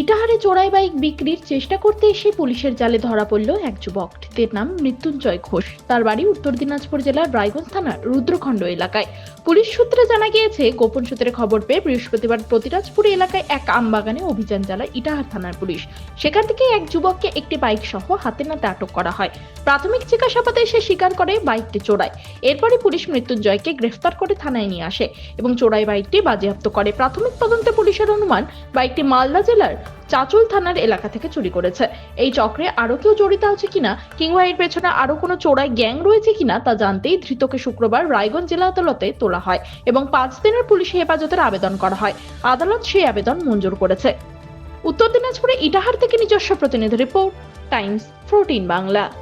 ইটাহারে চোরাই বাইক বিক্রির চেষ্টা করতে এসে পুলিশের জালে ধরা পড়ল এক যুবক। ধৃতের নাম মৃত্যুঞ্জয় ঘোষ। তার বাড়ি উত্তর দিনাজপুর জেলার রায়গঞ্জ থানার রুদ্রখণ্ড এলাকায়। পুলিশ সূত্রে জানা গিয়েছে, গোপন সূত্রে খবর পেয়ে বৃহস্পতিবার প্রতিরাজপুর এলাকায় এক আমবাগানে অভিযান চালায় ইটাহার থানার পুলিশ। সেখান থেকে এক যুবককে একটি বাইক সহ হাতে নাতে আটক করা হয়। প্রাথমিক জিজ্ঞাসাবাদে সে স্বীকার করে বাইকটি চোরায়। এরপরে পুলিশ মৃত্যুঞ্জয়কে গ্রেফতার করে থানায় নিয়ে আসে এবং চোরাই বাইকটি বাজেয়াপ্ত করে। প্রাথমিক তদন্তে পুলিশের অনুমান, বাইকটি মালদা জেলার চাচল থানার এলাকা থেকে চুরি করেছে। এই চক্রে আরও কেউ জড়িত আছে কিনা, কিংবা এর পেছনে আরও কোনো চোরাই গ্যাং রয়েছে কিনা, তা জানতেই ধৃতকে শুক্রবার রায়গঞ্জ জেলা আদালতে তোলা হয় এবং পাঁচ দিনের পুলিশি হেফাজতের আবেদন করা হয়। আদালত সেই আবেদন মঞ্জুর করেছে। উত্তর দিনাজপুরে ইটাহার থেকে নিজস্ব প্রতিনিধি রিপোর্ট, টাইমস ফোরটিন বাংলা।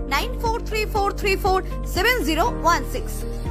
9434347016.